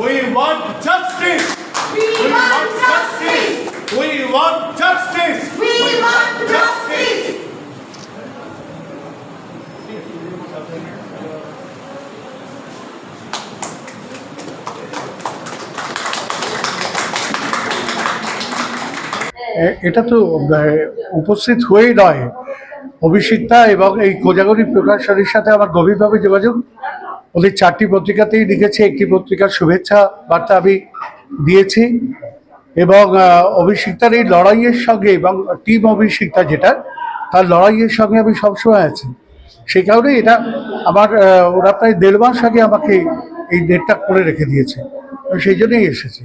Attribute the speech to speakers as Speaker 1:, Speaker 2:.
Speaker 1: We want justice. We, we want justice. justice. We want justice. We, we want justice. এটা তো উপস্থিত হয়েই নয় অভিষিক্তা এবং এই কোজাগরি প্রকাশনীর সাথে আমার গভীরভাবে যোগাযোগ ওদের চারটি পত্রিকাতেই লিখেছে, একটি পত্রিকার শুভেচ্ছা বার্তা আমি দিয়েছি এবং অভিষিক্তার এই লড়াইয়ের সঙ্গে এবং টিম অভিষিক্তা যেটা, তার লড়াইয়ের সঙ্গে আমি সবসময় আছি। সেই কারণে এটা আমার ওরা প্রায় দেড় মাস আগে আমাকে এই ডেটটা করে রেখে দিয়েছে। সেই জন্যই এসেছি।